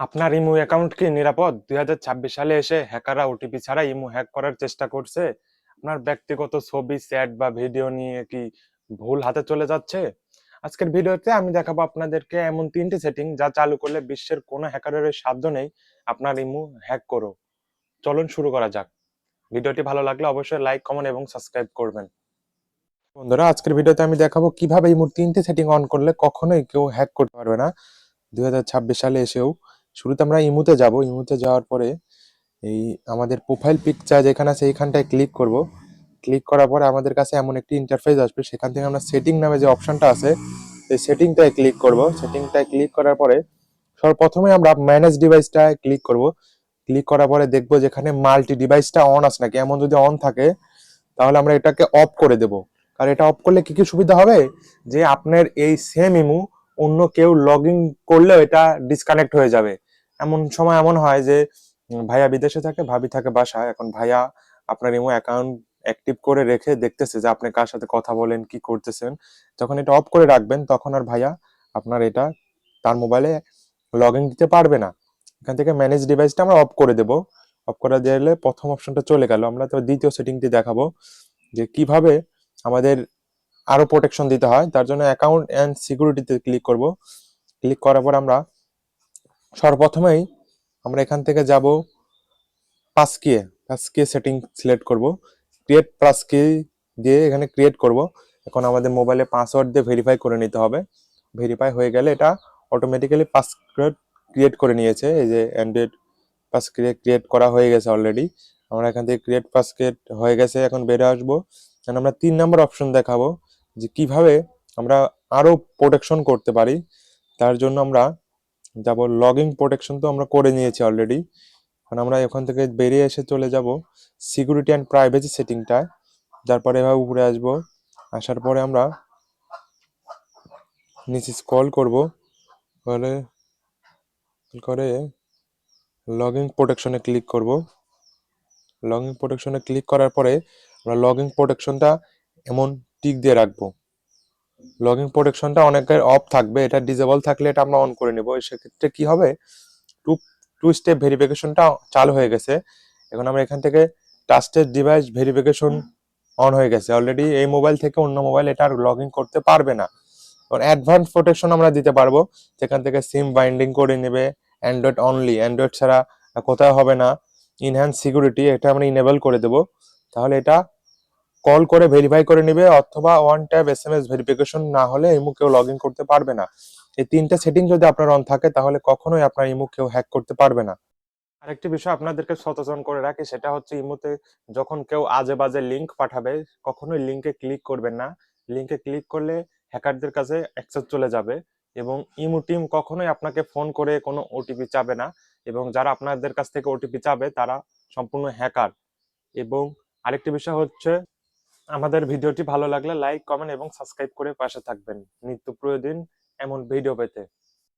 আপনার ইমু অ্যাকাউন্ট কি নিরাপদ? দু হাজার ছাব্বিশ সালে এসে হ্যাকাররা ওটিপি ছাড়া ইমু হ্যাক করার চেষ্টা করছে। আপনার ব্যক্তিগত ছবি চ্যাট বা ভিডিও নিয়ে কি ভুল হাতে চলে যাচ্ছে? আজকের ভিডিওতে আমি দেখাবো আপনাদেরকে এমন তিনটি সেটিং যা চালু করলে বিশ্বের কোনো হ্যাকারের সাধ্য নেই আপনার ইমু হ্যাক করো। চলুন শুরু করা যাক। ভিডিওটি ভালো লাগলে অবশ্যই লাইক কমেন্ট এবং সাবস্ক্রাইব করবেন। বন্ধুরা, আজকের ভিডিওতে আমি দেখাবো কীভাবে ইমোর তিনটে সেটিং অন করলে কখনোই কেউ হ্যাক করতে পারবে না। দুই হাজার ছাব্বিশ সালে এসেও শুরুতে আমরা ইমুতে যাব। ইমুতে যাওয়ার পরে এই আমাদের প্রোফাইল পিকচার যেখানে আছে এইখানটায় ক্লিক করব। ক্লিক করার পরে আমাদের কাছে এমন একটি ইন্টারফেস আসবে। সেখান থেকে আমরা সেটিং নামে যে অপশনটা আছে সেই সেটিংটায় ক্লিক করব। সেটিংটায় ক্লিক করার পরে সর্বপ্রথমে আমরা ম্যানেজ ডিভাইসটায় ক্লিক করব। ক্লিক করার পরে দেখব যেখানে মাল্টি ডিভাইসটা অন আছে নাকি। এমন যদি অন থাকে, তাহলে আমরা এটাকে অফ করে দেব। কারণ এটা অফ করলে কি কি সুবিধা হবে? যে আপনার এই সেম ইমু অন্য কেউ লগ ইন করলেও এটা ডিসকানেক্ট হয়ে যাবে। এমন সময় এমন হয় যে ভাইয়া বিদেশে থাকে, ভাবি থাকে বাসায়। এখন ভাইয়া আপনার ইমো অ্যাকাউন্ট অ্যাক্টিভ করে রেখে দেখতেছে যে আপনি কার সাথে কথা বলেন, কি করতেছেন। যখন এটা অফ করে রাখবেন, তখন আর ভাইয়া আপনার এটা তার মোবাইলে লগ ইন দিতে পারবে না। এখান থেকে ম্যানেজ ডিভাইসটা আমরা অফ করে দেব। অফ করে দিলে প্রথম অপশনটা চলে গেল। আমরা তো দ্বিতীয় সেটিংটি দেখাবো যে কীভাবে আমাদের আরও প্রোটেকশন দিতে হয়। তার জন্য অ্যাকাউন্ট অ্যান্ড সিকিউরিটিতে ক্লিক করব। ক্লিক করার পর আমরা সর্বপ্রথমেই আমরা এখান থেকে যাব পাস কিয়ে পাস কিয়ে সেটিং সিলেক্ট করব। ক্রিয়েট পাস কি দিয়ে এখানে ক্রিয়েট করব। এখন আমাদের মোবাইলে পাসওয়ার্ড দিয়ে ভেরিফাই করে নিতে হবে। ভেরিফাই হয়ে গেলে এটা অটোমেটিক্যালি পাসওয়ার্ড ক্রিয়েট করে নিয়েছে। এই যে অ্যান্ড্রয়েড পাস ক্রিয়েট করা হয়ে গেছে অলরেডি আমরা এখান থেকে ক্রিয়েট পাস ক্রিয়েট হয়ে গেছে, এখন বেরো আসব। এখন আমরা তিন নম্বর অপশন দেখাবো যে কীভাবে আমরা আরও প্রোটেকশন করতে পারি। তার জন্য আমরা যাব লগইন প্রোটেকশন তো আমরা করে নিয়েছি অলরেডি এখন আমরা এখান থেকে বেরিয়ে এসে চলে যাব সিকিউরিটি অ্যান্ড প্রাইভেসি সেটিংটায় তারপরে এভাবে উপরে আসব, আসার পরে আমরা নিচে স্ক্রল করব। করে করে লগইন প্রোটেকশনে ক্লিক করব। লগইন প্রোটেকশনে ক্লিক করার পরে আমরা লগইন প্রোটেকশনটা এমন টিক দিয়ে রাখব। লগইন প্রোটেকশনটা অনেকের অফ থাকবে, এটা ডিজেবল থাকলে এটা আমরা অন করে নিব। সেক্ষেত্রে কি হবে? টু টু স্টেপ ভেরিফিকেশনটা চালু হয়ে গেছে। এখন আমরা এখান থেকে ট্রাস্টেড ডিভাইস ভেরিফিকেশন অন হয়ে গেছে। অলরেডি এই মোবাইল থেকে অন্য মোবাইল এটা আর লগ করতে পারবে না। কারণ অ্যাডভান্স প্রোটেকশন আমরা দিতে পারব। সেখান থেকে সিম বাইন্ডিং করে নেবে অ্যান্ড্রয়েড অনলি অ্যান্ড্রয়েড ছাড়া কোথাও হবে না। ইনহ্যান্স সিকিউরিটি এটা আমরা ইনেবল করে দেবো। তাহলে এটা কল করে ভেরিফাই করে নেবে অথবা one tap S M S verification না হলে ইমু কেউ লগ ইন করতে পারবে না। এই তিনটা সেটিং যদি আপনার অন থাকে, তাহলে কখনোই আপনার ইমু কেউ হ্যাক করতে পারবে না। আরেকটি বিষয় আপনাদেরকে সচেতন করে রাখি, সেটা হচ্ছে ইমুতে যখন কেউ আজে বাজে লিঙ্ক পাঠাবে, কখনোই লিঙ্কে ক্লিক করবেন না। লিঙ্কে ক্লিক করলে হ্যাকারদের কাছে অ্যাক্সেস চলে যাবে এবং ইমু টিম কখনোই আপনাকে ফোন করে কোনো ওটিপি চাবে না এবং যারা আপনাদের কাছ থেকে ওটিপি চাবে, তারা সম্পূর্ণ হ্যাকার এবং আরেকটি বিষয় হচ্ছে আমাদের ভিডিওটি ভালো লাগলে লাইক কমেন্ট এবং সাবস্ক্রাইব করে পাশে থাকবেন। নিত্য প্রয়োজন এমন ভিডিও পেতে।